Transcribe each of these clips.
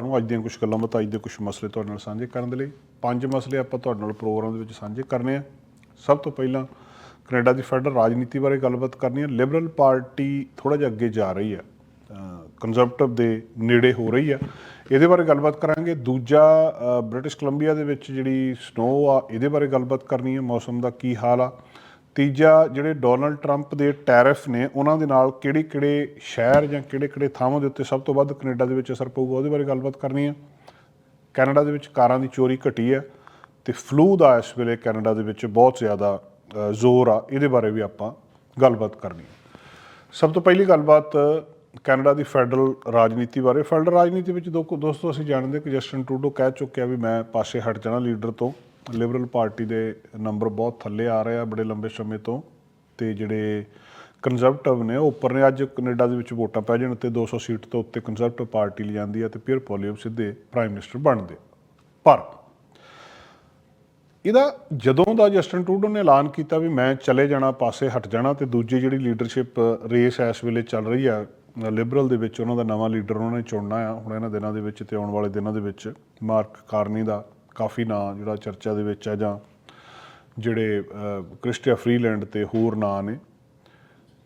ਪਰਿਵਾਰ ਨੂੰ ਅੱਜ ਦੀਆਂ ਕੁਝ ਗੱਲਾਂ ਬਾਤਾਂ, ਅੱਜ ਦੇ ਕੁਝ ਮਸਲੇ ਤੁਹਾਡੇ ਨਾਲ ਸਾਂਝੇ ਕਰਨ ਦੇ ਲਈ। ਪੰਜ ਮਸਲੇ ਆਪਾਂ ਤੁਹਾਡੇ ਨਾਲ ਪ੍ਰੋਗਰਾਮ ਦੇ ਵਿੱਚ ਸਾਂਝੇ ਕਰਨੇ ਆ। ਸਭ ਤੋਂ ਪਹਿਲਾਂ ਕੈਨੇਡਾ ਦੀ ਫੈਡਰਲ ਰਾਜਨੀਤੀ ਬਾਰੇ ਗੱਲਬਾਤ ਕਰਨੀ ਹੈ ਲਿਬਰਲ ਪਾਰਟੀ ਥੋੜਾ ਜਿਹਾ ਅੱਗੇ ਜਾ ਰਹੀ ਹੈ ਕੰਜ਼ਰਵੇਟਿਵ ਦੇ ਨੇੜੇ ਹੋ ਰਹੀ ਆ। ਇਹਦੇ ਬਾਰੇ ਗੱਲਬਾਤ ਕਰਾਂਗੇ। ਦੂਜਾ ਬ੍ਰਿਟਿਸ਼ ਕੋਲੰਬੀਆ ਦੇ ਵਿੱਚ ਜਿਹੜੀ ਸਨੋ ਆ, ਇਹਦੇ ਬਾਰੇ ਗੱਲਬਾਤ ਕਰਨੀ ਹੈ ਮੌਸਮ ਦਾ ਕੀ ਹਾਲ ਆ। ਤੀਜਾ, ਜਿਹੜੇ ਡੋਨਲਡ ਟਰੰਪ ਦੇ ਟੈਰਿਫ ਨੇ, ਉਹਨਾਂ ਦੇ ਨਾਲ ਕਿਹੜੇ ਕਿਹੜੇ ਸ਼ਹਿਰ ਜਾਂ ਕਿਹੜੇ ਕਿਹੜੇ ਥਾਵਾਂ ਦੇ ਉੱਤੇ ਸਭ ਤੋਂ ਵੱਧ ਕੈਨੇਡਾ ਦੇ ਵਿੱਚ ਅਸਰ ਪਊਗਾ, ਉਹਦੇ ਬਾਰੇ ਗੱਲਬਾਤ ਕਰਨੀ ਹੈ। ਕੈਨੇਡਾ ਦੇ ਵਿੱਚ ਕਾਰਾਂ ਦੀ ਚੋਰੀ ਘਟੀ ਹੈ ਤੇ ਫਲੂ ਦਾ ਇਸ ਵੇਲੇ ਕੈਨੇਡਾ ਦੇ ਵਿੱਚ ਬਹੁਤ ਜ਼ਿਆਦਾ ਜ਼ੋਰ ਆ, ਇਹਦੇ ਬਾਰੇ ਵੀ ਆਪਾਂ ਗੱਲਬਾਤ ਕਰਨੀ ਹੈ। ਸਭ ਤੋਂ ਪਹਿਲੀ ਗੱਲਬਾਤ, ਕੈਨੇਡਾ ਦੀ ਫੈਡਰਲ ਰਾਜਨੀਤੀ ਬਾਰੇ। ਫੈਡਰਲ ਰਾਜਨੀਤੀ ਵਿੱਚ ਦੋ ਦੋਸਤੋ, ਅਸੀਂ ਜਾਣਦੇ ਕਿ ਜਸਟਨ ਟਰੂਡੋ ਕਹਿ ਚੁੱਕਿਆ ਵੀ ਮੈਂ ਪਾਸੇ ਹਟ ਜਾਣਾ ਲੀਡਰ ਤੋਂ। ਲਿਬਰਲ ਪਾਰਟੀ ਦੇ ਨੰਬਰ ਬਹੁਤ ਥੱਲੇ ਆ ਰਹੇ ਆ ਬੜੇ ਲੰਬੇ ਸਮੇਂ ਤੋਂ ਤੇ ਜਿਹੜੇ ਕੰਜ਼ਰਵੇਟਿਵ ਨੇ ਉਹ ਉੱਪਰ ਨੇ। ਅੱਜ ਕੈਨੇਡਾ ਦੇ ਵਿੱਚ ਵੋਟਾਂ ਪੈ ਜਾਣ ਤੇ 200 ਸੀਟ ਤੋਂ ਉੱਤੇ ਕੰਜ਼ਰਵੇਟਿਵ ਪਾਰਟੀ ਲਈ ਜਾਂਦੀ ਹੈ ਤੇ ਫਿਰ ਪੋਲੀਅਮ ਸਿੱਧੇ ਪ੍ਰਾਈਮ ਮਿਨਿਸਟਰ ਬਣਦੇ। ਪਰ ਇਹਦਾ ਜਦੋਂ ਦਾ ਜਸਟਨ ਟਰੂਡੋ ਨੇ ਐਲਾਨ ਕੀਤਾ ਵੀ ਮੈਂ ਚਲੇ ਜਾਣਾ, ਪਾਸੇ ਹਟ ਜਾਣਾ ਤੇ ਦੂਜੀ ਜਿਹੜੀ ਲੀਡਰਸ਼ਿਪ ਰੇਸ ਇਸ ਵੇਲੇ ਚੱਲ ਰਹੀ ਆ ਲਿਬਰਲ ਦੇ ਵਿੱਚ ਉਹਨਾਂ ਦਾ ਨਵਾਂ ਲੀਡਰ ਉਹਨਾਂ ਨੇ ਚੁਣਨਾ ਆ, ਹੁਣ ਇਹਨਾਂ ਦਿਨਾਂ ਦੇ ਵਿੱਚ ਤੇ ਆਉਣ ਵਾਲੇ ਦਿਨਾਂ ਦੇ ਵਿੱਚ, ਮਾਰਕ ਕਾਰਨੀ ਦਾ ਕਾਫੀ ਨਾਂ ਜਿਹੜਾ ਚਰਚਾ ਦੇ ਵਿੱਚ ਹੈ ਜਾਂ ਜਿਹੜੇ ਕ੍ਰਿਸਟੀਆ ਫਰੀਲੈਂਡ ਤੇ ਹੋਰ ਨਾਂ ਨੇ,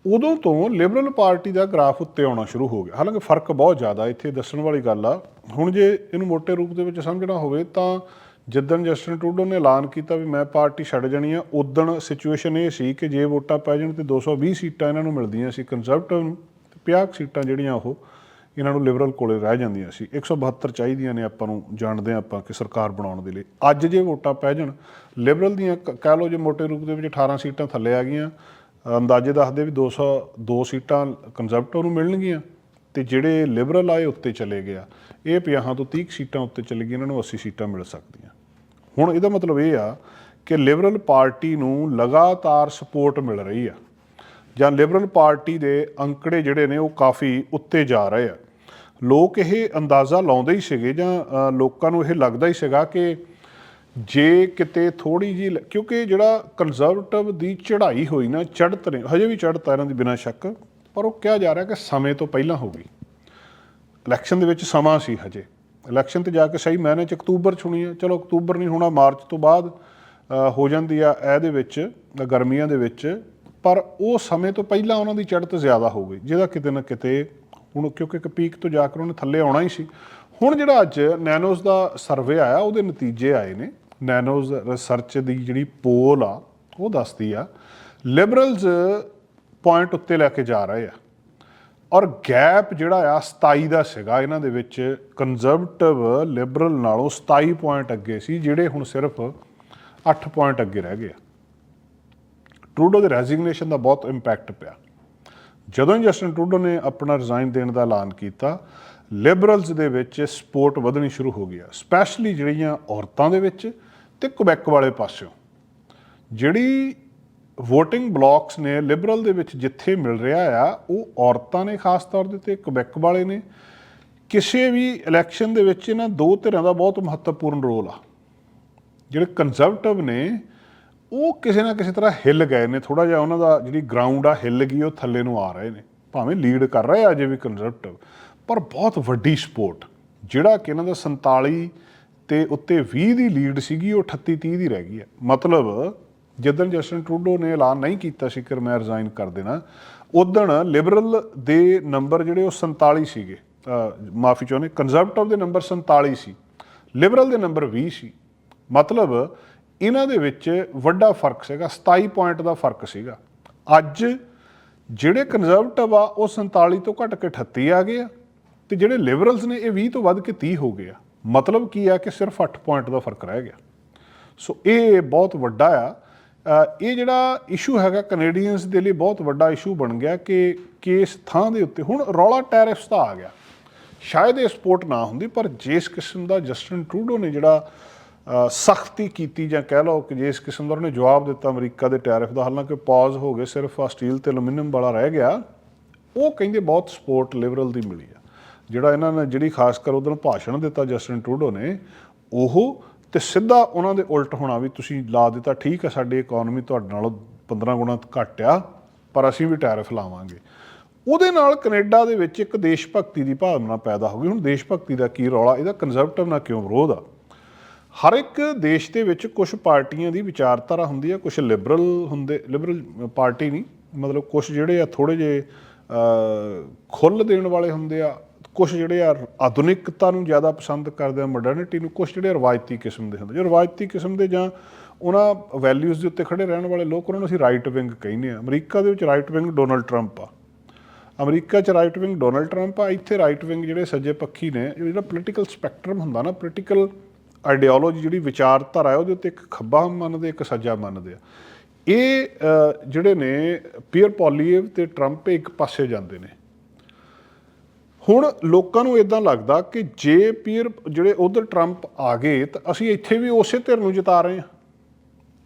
ਉਦੋਂ ਤੋਂ ਲਿਬਰਲ ਪਾਰਟੀ ਦਾ ਗ੍ਰਾਫ ਉੱਤੇ ਆਉਣਾ ਸ਼ੁਰੂ ਹੋ ਗਿਆ। ਹਾਲਾਂਕਿ ਫ਼ਰਕ ਬਹੁਤ ਜ਼ਿਆਦਾ, ਇੱਥੇ ਦੱਸਣ ਵਾਲੀ ਗੱਲ ਆ, ਹੁਣ ਜੇ ਇਹਨੂੰ ਮੋٹے ਰੂਪ ਦੇ ਵਿੱਚ ਸਮਝਣਾ ਹੋਵੇ ਤਾਂ ਜਿੱਦਣ ਜਸਟਨ ਟਰੂਡੋ ਨੇ ਐਲਾਨ ਕੀਤਾ ਵੀ ਮੈਂ ਪਾਰਟੀ ਛੱਡ ਜਾਣੀ ਆ। ਉਦੋਂ ਸਿਚੁਏਸ਼ਨ ਇਹ ਸੀ ਕਿ ਜੇ ਵੋਟਾਂ ਪੈ ਜਾਣ ਤੇ 220 ਸੀਟਾਂ ਇਹਨਾਂ ਨੂੰ ਮਿਲਦੀਆਂ ਸੀ ਕੰਜ਼ਰਵੇਟਿਵ ਨੂੰ ਤੇ 50 ਸੀਟਾਂ ਜਿਹੜੀਆਂ ਉਹ ਇਹਨਾਂ ਨੂੰ ਲਿਬਰਲ ਕੋਲੇ ਰਹਿ ਜਾਂਦੀਆਂ ਸੀ। 172 ਚਾਹੀਦੀਆਂ ਨੇ ਆਪਾਂ ਨੂੰ ਜਾਣਦੇ ਹਾਂ ਆਪਾਂ ਕਿ ਸਰਕਾਰ ਬਣਾਉਣ ਦੇ ਲਈ। ਅੱਜ ਜੇ ਵੋਟਾਂ ਪੈ ਜਾਣ ਲਿਬਰਲ ਦੀਆਂ ਕ- ਕਹਿ ਲਓ ਜੇ ਮੋਟੇ ਰੂਪ ਦੇ ਵਿੱਚ 18 ਸੀਟਾਂ ਥੱਲੇ ਆ ਗਈਆਂ, ਅੰਦਾਜ਼ੇ ਦੱਸਦੇ ਵੀ 202 ਸੀਟਾਂ ਕੰਜ਼ਰਵੇਟਿਵ ਨੂੰ ਮਿਲਣਗੀਆਂ ਤੇ ਜਿਹੜੇ ਲਿਬਰਲ ਆਏ ਉੱਤੇ ਚਲੇ ਗਿਆ। ਇਹ 50 ਤੋਂ 30 ਸੀਟਾਂ ਉੱਤੇ ਚਲੇ ਗਈਆਂ, ਇਹਨਾਂ ਨੂੰ 80 ਸੀਟਾਂ ਮਿਲ ਸਕਦੀਆਂ। ਹੁਣ ਇਹਦਾ ਮਤਲਬ ਇਹ ਆ ਕਿ ਲਿਬਰਲ ਪਾਰਟੀ ਨੂੰ ਲਗਾਤਾਰ ਸਪੋਰਟ ਮਿਲ ਰਹੀ ਆ। ਜਾਂ ਲਿਬਰਲ ਪਾਰਟੀ ਦੇ ਅੰਕੜੇ ਜਿਹੜੇ ਨੇ ਉਹ ਕਾਫੀ ਉੱਤੇ ਜਾ ਰਹੇ ਆ। ਲੋਕ ਇਹ ਅੰਦਾਜ਼ਾ ਲਾਉਂਦੇ ਹੀ ਸੀਗੇ ਜਾਂ ਲੋਕਾਂ ਨੂੰ ਇਹ ਲੱਗਦਾ ਹੀ ਸੀਗਾ ਕਿ ਜੇ ਕਿਤੇ ਥੋੜੀ ਜੀ ਕਿਉਂਕਿ ਜਿਹੜਾ ਕੰਜ਼ਰਵੇਟਿਵ ਦੀ ਚੜ੍ਹਾਈ ਹੋਈ ਨਾ, ਚੜ੍ਹਤ ਨੇ, ਹਜੇ ਵੀ ਚੜ੍ਹਤ ਇਹਨਾਂ ਦੀ ਬਿਨਾਂ ਸ਼ੱਕ, ਪਰ ਉਹ ਕਿਹਾ ਜਾ ਰਿਹਾ ਕਿ ਸਮੇਂ ਤੋਂ ਪਹਿਲਾਂ ਹੋ ਗਈ। ਇਲੈਕਸ਼ਨ ਦੇ ਵਿੱਚ ਸਮਾਂ ਸੀ ਹਜੇ। ਇਲੈਕਸ਼ਨ ਤੇ ਜਾ ਕੇ ਸਹੀ ਮੈਨੇ ਚ ਅਕਤੂਬਰ ਚੁਣੀ ਆ। ਚਲੋ, ਅਕਤੂਬਰ ਨਹੀਂ ਹੋਣਾ, ਮਾਰਚ ਤੋਂ ਬਾਅਦ ਹੋ ਜਾਂਦੀ ਆ ਇਹਦੇ ਵਿੱਚ, ਗਰਮੀਆਂ ਦੇ ਵਿੱਚ, ਪਰ ਉਹ ਸਮੇਂ ਤੋਂ ਪਹਿਲਾਂ ਉਹਨਾਂ ਦੀ ਚੜ੍ਹਤ ਜ਼ਿਆਦਾ ਹੋ ਗਈ, ਜਿਹਦਾ ਕਿਤੇ ਨਾ ਕਿਤੇ ਹੁਣ ਕਿਉਂਕਿ ਇੱਕ ਪੀਕ ਤੋਂ ਜਾ ਕੇ ਉਹਨੇ ਥੱਲੇ ਆਉਣਾ ਹੀ ਸੀ। ਹੁਣ ਜਿਹੜਾ ਅੱਜ ਨੈਨੋਸ ਦਾ ਸਰਵੇ ਆਇਆ, ਉਹਦੇ ਨਤੀਜੇ ਆਏ ਨੇ। ਨੈਨੋਸ ਰਿਸਰਚ ਦੀ ਜਿਹੜੀ ਪੋਲ ਆ, ਉਹ ਦੱਸਦੀ ਆ ਲਿਬਰਲਸ ਪੁਆਇੰਟ ਉੱਤੇ ਲੈ ਕੇ ਜਾ ਰਹੇ ਆ। ਔਰ ਗੈਪ ਜਿਹੜਾ ਆ 27 ਦਾ ਸੀਗਾ। ਇਹਨਾਂ ਦੇ ਵਿੱਚ ਕੰਜ਼ਰਵੇਟਿਵ ਲਿਬਰਲ ਨਾਲੋਂ 27 ਪੁਆਇੰਟ ਅੱਗੇ ਸੀ, ਜਿਹੜੇ ਹੁਣ ਸਿਰਫ 8 ਪੁਆਇੰਟ ਅੱਗੇ ਰਹਿ ਗਏ ਆ। ਟਰੂਡੋ ਦੇ ਰੈਜ਼ਿਗਨੇਸ਼ਨ ਦਾ ਬਹੁਤ ਇੰਪੈਕਟ ਪਿਆ। ਜਦੋਂ ਹੀ ਜਸਟਨ ਟਰੂਡੋ ਨੇ ਆਪਣਾ ਰਿਜ਼ਾਈਨ ਦੇਣ ਦਾ ਐਲਾਨ ਕੀਤਾ ਲਿਬਰਲਸ ਦੇ ਵਿੱਚ ਸਪੋਰਟ ਵਧਣੀ ਸ਼ੁਰੂ ਹੋ ਗਿਆ ਸਪੈਸ਼ਲੀ ਜਿਹੜੀਆਂ ਔਰਤਾਂ ਦੇ ਵਿੱਚ ਤੇ ਕੁਬੈਕ ਵਾਲੇ ਪਾਸਿਓਂ। ਜਿਹੜੀ VOTING ਬਲਾਕਸ ਨੇ ਲਿਬਰਲ ਦੇ ਵਿੱਚ ਜਿੱਥੇ ਮਿਲ ਰਿਹਾ ਆ, ਉਹ ਔਰਤਾਂ ਨੇ ਖਾਸ ਤੌਰ ਦੇ ਤੇ ਕੁਬੈਕ ਵਾਲੇ ਨੇ। ਕਿਸੇ ਵੀ ਇਲੈਕਸ਼ਨ ਦੇ ਵਿੱਚ ਇਹਨਾਂ ਦੋ ਧਿਰਾਂ ਦਾ ਬਹੁਤ ਮਹੱਤਵਪੂਰਨ ਰੋਲ ਆ। ਜਿਹੜੇ ਕੰਜ਼ਰਵੇਟਿਵ ਨੇ ਉਹ ਕਿਸੇ ਨਾ ਕਿਸੇ ਤਰ੍ਹਾਂ ਹਿੱਲ ਗਏ ਨੇ। ਥੋੜਾ ਜਿਹਾ ਉਹਨਾਂ ਦਾ ਜਿਹੜੀ ਗਰਾਊਂਡ ਆ, ਹਿੱਲ ਗਈ, ਉਹ ਥੱਲੇ ਨੂੰ ਆ ਰਹੇ ਨੇ। ਭਾਵੇਂ ਲੀਡ ਕਰ ਰਹੇ ਆ ਅਜੇ ਵੀ ਕੰਜ਼ਰਵੇਟਿਵ ਪਰ ਬਹੁਤ ਵੱਡੀ ਸਪੋਰਟ ਜਿਹੜਾ ਕਿ ਇਹਨਾਂ ਦਾ 47 ਤੇ ਉੱਤੇ 20 ਦੀ ਲੀਡ ਸੀਗੀ, ਉਹ 38 30 ਦੀ ਰਹਿ ਗਈ ਹੈ। ਮਤਲਬ ਜਦੋਂ ਜਸਟਨ ਟਰੂਡੋ ਨੇ ਐਲਾਨ ਨਹੀਂ ਕੀਤਾ ਸੀ ਕਿ ਮੈਂ ਰਿਜ਼ਾਈਨ ਕਰ ਦੇਣਾ ਉਦੋਂ ਲਿਬਰਲ ਦੇ ਨੰਬਰ ਜਿਹੜੇ ਉਹ 47 ਸੀਗੇ। ਮਾਫੀ ਚਾਹੁੰਦੇ ਕੰਜ਼ਰਵੇਟਿਵ ਦੇ ਨੰਬਰ 47 ਸੀ। ਲਿਬਰਲ ਦੇ ਨੰਬਰ 20 ਸੀ। ਮਤਲਬ ਇਹਨਾਂ ਦੇ ਵਿੱਚ ਵੱਡਾ ਫ਼ਰਕ ਸੀਗਾ 27 ਪੁਆਇੰਟ ਦਾ ਫ਼ਰਕ ਸੀਗਾ। ਅੱਜ ਜਿਹੜੇ ਕੰਜ਼ਰਵੇਟਿਵ ਆ, ਉਹ 47 ਤੋਂ ਘਟ ਕੇ 38 ਆ ਗਏ ਆ ਤੇ ਜਿਹੜੇ ਲਿਬਰਲਸ ਨੇ ਇਹ 20 ਤੋਂ ਵੱਧ ਕੇ 30 ਹੋ ਗਏ ਆ। ਮਤਲਬ ਕੀ ਆ ਕਿ ਸਿਰਫ 8 ਪੁਆਇੰਟ ਦਾ ਫ਼ਰਕ ਰਹਿ ਗਿਆ। ਸੋ ਇਹ ਬਹੁਤ ਵੱਡਾ ਆ। ਇਹ ਜਿਹੜਾ ਇਸ਼ੂ ਹੈਗਾ ਕੈਨੇਡੀਅਨਸ ਦੇ ਲਈ ਬਹੁਤ ਵੱਡਾ ਇਸ਼ੂ ਬਣ ਗਿਆ ਕਿ ਕਿਸ ਥਾਂ ਦੇ ਉੱਤੇ। ਹੁਣ ਰੌਲਾ ਟੈਰਿਫਸ ਦਾ ਆ ਗਿਆ। ਸ਼ਾਇਦ ਇਹ ਸਪੋਰਟ ਨਾ ਹੁੰਦੀ, ਪਰ ਜਿਸ ਕਿਸਮ ਦਾ ਜਸਟਨ ਟਰੂਡੋ ਨੇ ਜਿਹੜਾ ਸਖਤੀ ਕੀਤੀ ਜਾਂ ਕਹਿ ਲਓ ਕਿ ਜਿਸ ਕਿਸਮ ਦਾ ਉਹਨੇ ਜਵਾਬ ਦਿੱਤਾ ਅਮਰੀਕਾ ਦੇ ਟੈਰਿਫ ਦਾ, ਹਾਲਾਂਕਿ ਪਾਜ਼ ਹੋ ਗਏ, ਸਿਰਫ ਆ ਸਟੀਲ ਤੇ ਐਲੂਮੀਨੀਅਮ ਵਾਲਾ ਰਹਿ ਗਿਆ। ਉਹ ਕਹਿੰਦੇ ਬਹੁਤ ਸਪੋਰਟ ਲਿਬਰਲ ਦੀ ਮਿਲੀ ਆ। ਜਿਹੜਾ ਇਹਨਾਂ ਨੇ, ਜਿਹੜੀ ਖਾਸ ਕਰ ਉਦੋਂ ਭਾਸ਼ਣ ਦਿੱਤਾ ਜਸਟਨ ਟਰੂਡੋ ਨੇ, ਉਹ ਤੇ ਸਿੱਧਾ ਉਹਨਾਂ ਦੇ ਉਲਟ ਹੋਣਾ ਵੀ ਤੁਸੀਂ ਲਾ ਦਿੱਤਾ, ਠੀਕ ਹੈ ਸਾਡੀ ਇਕਨੋਮੀ ਤੁਹਾਡੇ ਨਾਲੋਂ 15 ਗੁਣਾ ਘੱਟ ਆ, ਪਰ ਅਸੀਂ ਵੀ ਟੈਰਿਫ ਲਾਵਾਂਗੇ। ਉਹਦੇ ਨਾਲ ਕੈਨੇਡਾ ਦੇ ਵਿੱਚ ਇੱਕ ਦੇਸ਼ ਭਗਤੀ ਦੀ ਭਾਵਨਾ ਪੈਦਾ ਹੋ ਗਈ। ਹੁਣ ਦੇਸ਼ ਭਗਤੀ ਦਾ ਕੀ ਰੌਲਾ? ਇਹਦਾ ਕੰਜ਼ਰਵੇਟਿਵ ਨਾਲ ਕਿਉਂ ਵਿਰੋਧ ਆ? ਹਰ ਇੱਕ ਦੇਸ਼ ਦੇ ਵਿੱਚ ਕੁਝ ਪਾਰਟੀਆਂ ਦੀ ਵਿਚਾਰਧਾਰਾ ਹੁੰਦੀ ਹੈ ਕੁਝ ਲਿਬਰਲ ਹੁੰਦੇ ਲਿਬਰਲ ਪਾਰਟੀ ਨਹੀਂ, ਮਤਲਬ ਕੁਝ ਜਿਹੜੇ ਆ ਥੋੜੇ ਜੇ ਖੁੱਲ ਦੇਣ ਵਾਲੇ ਹੁੰਦੇ ਆ ਕੁਝ ਜਿਹੜੇ ਆ ਆਧੁਨਿਕਤਾ ਨੂੰ ਜ਼ਿਆਦਾ ਪਸੰਦ ਕਰਦੇ ਆ ਮਾਡਰਨਿਟੀ ਨੂੰ ਕੁਝ ਜਿਹੜੇ ਰਵਾਇਤੀ ਕਿਸਮ ਦੇ ਹੁੰਦੇ ਜੋ ਰਵਾਇਤੀ ਕਿਸਮ ਦੇ ਜਾਂ ਉਹਨਾਂ ਵੈਲਿਊਜ਼ ਦੇ ਉੱਤੇ ਖੜੇ ਰਹਿਣ ਵਾਲੇ ਲੋਕ, ਉਹਨਾਂ ਨੂੰ ਅਸੀਂ ਰਾਈਟ ਵਿੰਗ ਕਹਿੰਦੇ ਆ। ਅਮਰੀਕਾ ਦੇ ਵਿੱਚ ਰਾਈਟ ਵਿੰਗ ਡੋਨਲਡ ਟਰੰਪ ਆ। ਅਮਰੀਕਾ 'ਚ ਰਾਈਟ ਵਿੰਗ ਡੋਨਲਡ ਟਰੰਪ ਆ, ਇੱਥੇ ਰਾਈਟ ਵਿੰਗ ਜਿਹੜੇ ਸੱਜੇ ਪੱਖੀ ਨੇ ਜਿਹੜਾ ਪੋਲੀਟੀਕਲ ਸਪੈਕਟਰਮ ਹੁੰਦਾ ਨਾ ਪੋਲੀਟੀਕਲ ਆਈਡੀਓਲੋਜੀ ਜਿਹੜੀ ਵਿਚਾਰਧਾਰਾ ਹੈ, ਉਹਦੇ ਉੱਤੇ ਇੱਕ ਖੱਬਾ ਮੰਨਦੇ, ਇੱਕ ਸੱਜਾ ਮੰਨਦੇ ਆ। ਇਹ ਜਿਹੜੇ ਨੇ, ਪੀਅਰ ਪੋਲੀਏਵ ਤੇ ਟਰੰਪ ਇੱਕ ਪਾਸੇ ਜਾਂਦੇ ਨੇ। ਹੁਣ ਲੋਕਾਂ ਨੂੰ ਇਦਾਂ ਲੱਗਦਾ ਕਿ ਜੇ ਪੀਅਰ, ਜਿਹੜੇ ਉਧਰ ਟਰੰਪ ਆ ਗਏ, ਤਾਂ ਅਸੀਂ ਇੱਥੇ ਵੀ ਉਸੇ ਧਿਰ ਨੂੰ ਜਿਤਾ ਰਹੇ ਹਾਂ।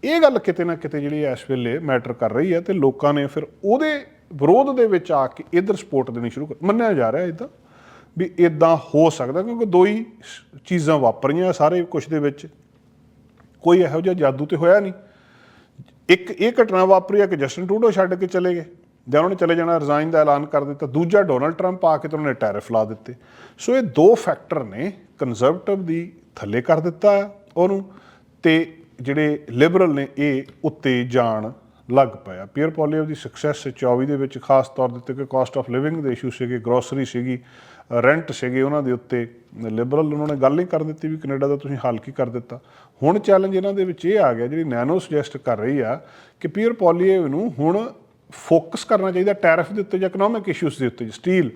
ਇਹ ਗੱਲ ਕਿਤੇ ਨਾ ਕਿਤੇ ਜਿਹੜੀ ਇਸ ਵੇਲੇ ਮੈਟਰ ਕਰ ਰਹੀ ਹੈ ਤੇ ਲੋਕਾਂ ਨੇ ਫਿਰ ਉਹਦੇ ਵਿਰੋਧ ਦੇ ਵਿੱਚ ਆ ਕੇ ਇਧਰ ਸਪੋਰਟ ਦੇਣੀ ਸ਼ੁਰੂ ਕਰ, ਮੰਨਿਆ ਜਾ ਰਿਹਾ ਇਦਾਂ ਵੀ ਇਦਾਂ ਹੋ ਸਕਦਾ ਕਿਉਂਕਿ ਦੋ ਹੀ ਚੀਜ਼ਾਂ ਵਾਪਰੀਆਂ ਸਾਰੇ ਕੁਝ ਦੇ ਵਿੱਚ। ਕੋਈ ਇਹੋ ਜਿਹਾ ਜਾਦੂ ਤੇ ਹੋਇਆ ਨਹੀਂ। ਇੱਕ ਇਹ ਘਟਨਾ ਵਾਪਰੀ ਹੈ ਕਿ ਜਸਟਨ ਟਰੂਡੋ ਛੱਡ ਕੇ ਚਲੇ ਗਏ। ਜਾਂ ਉਹਨਾਂ ਨੇ ਚਲੇ ਜਾਣਾ, ਰਿਜ਼ਾਈਨ ਦਾ ਐਲਾਨ ਕਰ ਦਿੱਤਾ। ਦੂਜਾ ਡੋਨਲਡ ਟਰੰਪ ਆ ਕੇ ਤੇ ਉਹਨਾਂ ਨੇ ਟੈਰਿਫ ਲਾ ਦਿੱਤੇ। ਸੋ ਇਹ ਦੋ ਫੈਕਟਰ ਨੇ ਕੰਜ਼ਰਵੇਟਿਵ ਦੀ ਥੱਲੇ ਕਰ ਦਿੱਤਾ ਹੈ ਉਹਨੂੰ ਤੇ ਜਿਹੜੇ ਲਿਬਰਲ ਨੇ, ਇਹ ਉੱਤੇ ਜਾਣ ਲੱਗ ਪਿਆ। ਪੀਅਰ ਪੋਲੀਓ ਦੀ ਸਕਸੈਸ 24 ਦੇ ਵਿੱਚ ਖਾਸ ਤੌਰ ਦੇ ਉੱਤੇ ਕਿ ਕਾਸਟ ਆਫ ਲਿਵਿੰਗ ਦੇ ਇਸ਼ੂ ਸੀਗੇ ਗਰੋਸਰੀ ਸੀਗੀ ਰੈਂਟ ਸੀਗੇ ਉਹਨਾਂ ਦੇ ਉੱਤੇ। ਲਿਬਰਲ ਉਹਨਾਂ ਨੇ ਗੱਲ ਨਹੀਂ ਕਰ ਦਿੱਤੀ ਵੀ ਕੈਨੇਡਾ ਦਾ ਤੁਸੀਂ ਹੱਲ ਕੀ ਕਰ ਦਿੱਤਾ। ਹੁਣ ਚੈਲੰਜ ਇਹਨਾਂ ਦੇ ਵਿੱਚ ਇਹ ਆ ਗਿਆ, ਜਿਹੜੀ ਨੈਨੋ ਸੁਜੈਸਟ ਕਰ ਰਹੀ ਆ, ਕਿ ਪੀਅਰ ਪੋਲੀਓ ਨੂੰ ਹੁਣ ਫੋਕਸ ਕਰਨਾ ਚਾਹੀਦਾ ਟੈਰਿਫ ਦੇ ਉੱਤੇ ਜਾਂ ਇਕਨੋਮਿਕ ਇਸ਼ੂਸ ਦੇ ਉੱਤੇ। ਸਟੀਲ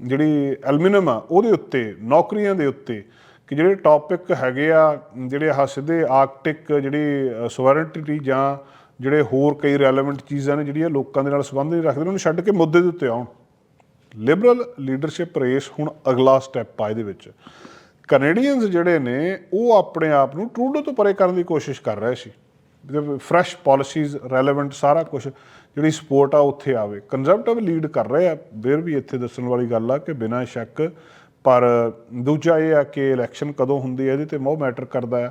ਜਿਹੜੀ ਐਲੂਮੀਨੀਅਮ ਆ, ਉਹਦੇ ਉੱਤੇ, ਨੌਕਰੀਆਂ ਦੇ ਉੱਤੇ। ਕਿ ਜਿਹੜੇ ਟੌਪਿਕ ਹੈਗੇ ਆ, ਜਿਹੜੇ ਆਹ ਸਿੱਧੇ ਆਰਕਟਿਕ ਜਿਹੜੀ ਸੋਵਰਨਟੀ ਜਾਂ ਜਿਹੜੇ ਹੋਰ ਕਈ ਰੈਲੇਵੈਂਟ ਚੀਜ਼ਾਂ ਨੇ, ਜਿਹੜੀਆਂ ਲੋਕਾਂ ਦੇ ਨਾਲ ਸੰਬੰਧ ਨਹੀਂ ਰੱਖਦੇ, ਉਹਨਾਂ ਨੂੰ ਛੱਡ ਕੇ ਮੁੱਦੇ ਦੇ ਉੱਤੇ ਆਉਣ। ਲਿਬਰਲ ਲੀਡਰਸ਼ਿਪ ਰੇਸ ਹੁਣ ਅਗਲਾ ਸਟੈਪ ਆ ਇਹਦੇ ਵਿੱਚ। ਕੈਨੇਡੀਅਨਸ ਜਿਹੜੇ ਨੇ, ਉਹ ਆਪਣੇ ਆਪ ਨੂੰ ਟਰੂਡੋ ਤੋਂ ਪਰੇ ਕਰਨ ਦੀ ਕੋਸ਼ਿਸ਼ ਕਰ ਰਹੇ ਸੀ। ਫਰੈਸ਼ ਪਾਲਿਸੀਜ਼ ਰੈਲੇਵੈਂਟ ਸਾਰਾ ਕੁਝ ਜਿਹੜੀ ਸਪੋਰਟ ਆ ਉੱਥੇ ਆਵੇ। ਕੰਜ਼ਰਵੇਟਿਵ ਲੀਡ ਕਰ ਰਹੇ ਆ, ਫਿਰ ਵੀ ਇੱਥੇ ਦੱਸਣ ਵਾਲੀ ਗੱਲ ਆ ਕਿ ਬਿਨਾਂ ਸ਼ੱਕ, ਪਰ ਦੂਜਾ ਇਹ ਆ ਕਿ ਇਲੈਕਸ਼ਨ ਕਦੋਂ ਹੁੰਦੀ ਹੈ ਇਹਦੇ ਤੇ ਮੋਹ ਮੈਟਰ ਕਰਦਾ ਆ।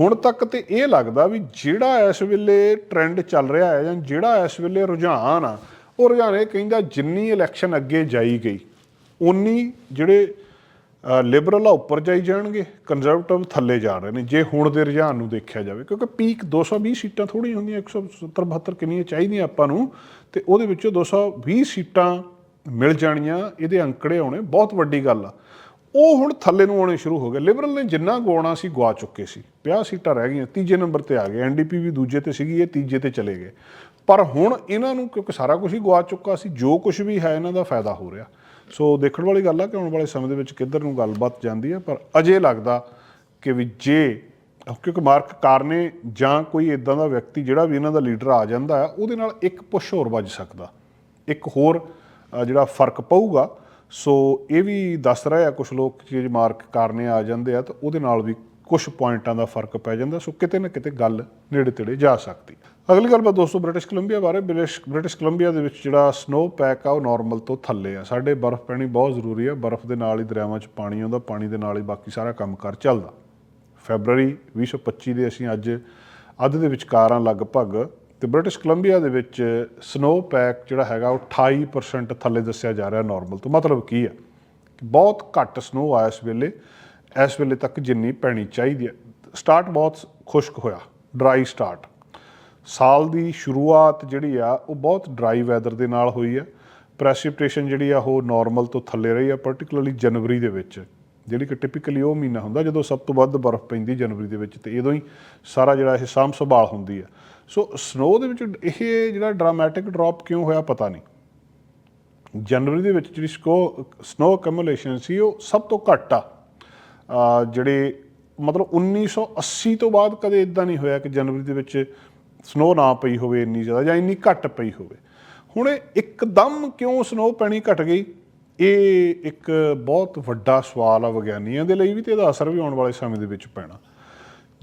ਹੁਣ ਤੱਕ ਤੇ ਇਹ ਲੱਗਦਾ ਵੀ ਜਿਹੜਾ ਇਸ ਵੇਲੇ ਟ੍ਰੈਂਡ ਚੱਲ ਰਿਹਾ ਹੈ ਜਾਂ ਜਿਹੜਾ ਇਸ ਵੇਲੇ ਰੁਝਾਨ ਆ ਉਹ ਰੁਝਾਨ ਇਹ ਕਹਿੰਦਾ ਜਿੰਨੀ ਇਲੈਕਸ਼ਨ ਅੱਗੇ ਜਾਈ ਗਈ ਉਨੀ ਜਿਹੜੇ ਲਿਬਰਲ ਆ, ਉੱਪਰ ਜਾਈ ਜਾਣਗੇ ਕੰਜ਼ਰਵੇਟਿਵ ਥੱਲੇ ਜਾ ਰਹੇ ਨੇ, ਜੇ ਹੁਣ ਦੇ ਰੁਝਾਨ ਨੂੰ ਦੇਖਿਆ ਜਾਵੇ, ਕਿਉਂਕਿ ਪੀਕ 220 ਸੀਟਾਂ ਥੋੜੀ ਹੁੰਦੀਆਂ 170 72 ਕਿੰਨੀਆਂ ਚਾਹੀਦੀਆਂ ਆਪਾਂ ਨੂੰ, ਤੇ ਉਹਦੇ ਵਿੱਚੋਂ 220 ਸੀਟਾਂ ਮਿਲ ਜਾਣੀਆਂ, ਇਹਦੇ ਅੰਕੜੇ ਆਉਣੇ, ਬਹੁਤ ਵੱਡੀ ਗੱਲ ਆ। ਉਹ ਹੁਣ ਥੱਲੇ ਨੂੰ ਆਉਣੇ ਸ਼ੁਰੂ ਹੋ ਗਏ ਲਿਬਰਲ ਨੇ ਜਿੰਨਾ ਗਵਾਉਣਾ ਸੀ ਗਵਾ ਚੁੱਕੇ ਸੀ 50 ਸੀਟਾਂ ਰਹਿ ਗਈਆਂ, ਤੀਜੇ ਨੰਬਰ ਤੇ ਆ ਗਏ ਐਨਡੀਪੀ ਵੀ ਦੂਜੇ ਤੇ ਸੀਗੀ, ਇਹ ਤੀਜੇ ਤੇ ਚਲੇ ਗਏ। ਪਰ ਹੁਣ ਇਹਨਾਂ ਨੂੰ ਕਿਉਂਕਿ ਸਾਰਾ ਕੁਝ ਹੀ ਗਵਾ ਚੁੱਕਾ ਸੀ, ਜੋ ਕੁਝ ਵੀ ਹੈ ਇਹਨਾਂ ਦਾ ਫਾਇਦਾ ਹੋ ਰਿਹਾ। ਸੋ ਦੇਖਣ ਵਾਲੀ ਗੱਲ ਆ ਕਿ ਆਉਣ ਵਾਲੇ ਸਮੇਂ ਦੇ ਵਿੱਚ ਕਿੱਧਰ ਨੂੰ ਗੱਲਬਾਤ ਜਾਂਦੀ ਹੈ ਪਰ ਅਜੇ ਲੱਗਦਾ ਕਿ ਵੀ ਜੇ, ਕਿਉਂਕਿ ਮਾਰਕ ਕਾਰਨੇ ਜਾਂ ਕੋਈ ਇਦਾਂ ਦਾ ਵਿਅਕਤੀ ਜਿਹੜਾ ਵੀ ਇਹਨਾਂ ਦਾ ਲੀਡਰ ਆ ਜਾਂਦਾ ਹੈ ਉਹਦੇ ਨਾਲ ਇੱਕ ਪੁਸ਼ ਹੋਰ ਵੱਜ ਸਕਦਾ। ਇੱਕ ਹੋਰ ਜਿਹੜਾ ਫ਼ਰਕ ਪਊਗਾ। ਸੋ ਇਹ ਵੀ ਦੱਸ ਰਹੇ ਆ ਕੁਝ ਲੋਕ ਕਿ ਜੇ ਮਾਰਕ ਕਾਰਨੇ ਆ ਜਾਂਦੇ ਆ, ਤਾਂ ਉਹਦੇ ਨਾਲ ਵੀ ਕੁਝ ਪੁਆਇੰਟਾਂ ਦਾ ਫ਼ਰਕ ਪੈ ਜਾਂਦਾ। ਸੋ ਕਿਤੇ ਨਾ ਕਿਤੇ ਗੱਲ ਨੇੜੇ ਤੇੜੇ ਜਾ ਸਕਦੀ। ਅਗਲੀ ਗੱਲ ਬਾਤ ਦੋਸਤੋ ਬ੍ਰਿਟਿਸ਼ ਕੋਲੰਬੀਆ ਬਾਰੇ। ਬ੍ਰਿਟਿਸ਼ ਬ੍ਰਿਟਿਸ਼ ਕੋਲੰਬੀਆ ਦੇ ਵਿੱਚ ਜਿਹੜਾ ਸਨੋ ਪੈਕ ਆ ਉਹ ਨਾਰਮਲ ਤੋਂ ਥੱਲੇ ਆ। ਸਾਡੇ ਬਰਫ਼ ਪੈਣੀ ਬਹੁਤ ਜ਼ਰੂਰੀ ਆ। ਬਰਫ਼ ਦੇ ਨਾਲ ਹੀ ਦਰਿਆਵਾਂ 'ਚ ਪਾਣੀ ਆਉਂਦਾ, ਪਾਣੀ ਦੇ ਨਾਲ ਹੀ ਬਾਕੀ ਸਾਰਾ ਕੰਮਕਾਰ ਚੱਲਦਾ। ਫੈਬਰੂਅਰੀ 2025 ਦੇ ਅਸੀਂ ਅੱਜ, ਅੱਧ ਦੇ ਵਿਚਕਾਰ ਆ ਲਗਭਗ। ਤੇ ਬ੍ਰਿਟਿਸ਼ ਕੋਲੰਬੀਆ ਦੇ ਵਿੱਚ ਸਨੋ ਪੈਕ ਜਿਹੜਾ ਹੈਗਾ ਉਹ 28% ਥੱਲੇ ਦੱਸਿਆ ਜਾ ਰਿਹਾ ਨਾਰਮਲ ਤੋਂ। ਮਤਲਬ ਕੀ ਆ? ਕਿ ਬਹੁਤ ਘੱਟ ਸਨੋ ਆ ਇਸ ਵੇਲੇ। ਇਸ ਵੇਲੇ ਤੱਕ ਜਿੰਨੀ ਪੈਣੀ ਚਾਹੀਦੀ ਹੈ ਸਟਾਰਟ ਬਹੁਤ ਖੁਸ਼ਕ ਹੋਇਆ। ਡਰਾਈ ਸਟਾਰਟ ਸਾਲ ਦੀ ਸ਼ੁਰੂਆਤ ਜਿਹੜੀ ਆ, ਉਹ ਬਹੁਤ ਡਰਾਈ ਵੈਦਰ ਦੇ ਨਾਲ ਹੋਈ ਆ ਪ੍ਰੈਸਿਪੀਟੇਸ਼ਨ ਜਿਹੜੀ ਆ, ਉਹ ਨਾਰਮਲ ਤੋਂ ਥੱਲੇ ਰਹੀ ਆ ਪਾਰਟਿਕੂਲਰਲੀ ਜਨਵਰੀ ਦੇ ਵਿੱਚ। ਜਿਹੜੀ ਕਿ ਟਿਪੀਕਲੀ ਉਹ ਮਹੀਨਾ ਹੁੰਦਾ, ਜਦੋਂ ਸਭ ਤੋਂ ਵੱਧ ਬਰਫ਼ ਪੈਂਦੀ ਜਨਵਰੀ ਦੇ ਵਿੱਚ, ਤੇ ਇਦੋਂ ਹੀ ਸਾਰਾ ਜਿਹੜਾ ਇਹ ਸਾਂਭ ਸੰਭਾਲ ਹੁੰਦੀ ਆ। ਸੋ ਸਨੋ ਦੇ ਵਿੱਚ ਇਹ ਜਿਹੜਾ ਡਰਾਮੈਟਿਕ ਡ੍ਰੌਪ ਕਿਉਂ ਹੋਇਆ ਪਤਾ ਨਹੀਂ। ਜਨਵਰੀ ਦੇ ਵਿੱਚ ਜਿਹੜੀ ਸਕੋ ਸਨੋ ਕਮੂਲੇਸ਼ਨ ਸੀ, ਉਹ ਸਭ ਤੋਂ ਘੱਟ ਆ। ਜਿਹੜੇ ਮਤਲਬ 1980 ਤੋਂ ਬਾਅਦ ਕਦੇ ਇਦਾਂ ਨਹੀਂ ਹੋਇਆ ਕਿ ਜਨਵਰੀ ਦੇ ਵਿੱਚ ਸਨੋ ਨਾ ਪਈ ਹੋਵੇ ਇੰਨੀ ਜ਼ਿਆਦਾ ਜਾਂ ਇੰਨੀ ਘੱਟ ਪਈ ਹੋਵੇ। ਹੁਣ ਇਹ ਇੱਕਦਮ ਕਿਉਂ ਸਨੋ ਪੈਣੀ ਘਟ ਗਈ? ਇਹ ਇੱਕ ਬਹੁਤ ਵੱਡਾ ਸਵਾਲ ਆ ਵਿਗਿਆਨੀਆਂ ਦੇ ਲਈ ਵੀ ਤੇ ਇਹਦਾ ਅਸਰ ਵੀ ਆਉਣ ਵਾਲੇ ਸਮੇਂ ਦੇ ਵਿੱਚ ਪੈਣਾ।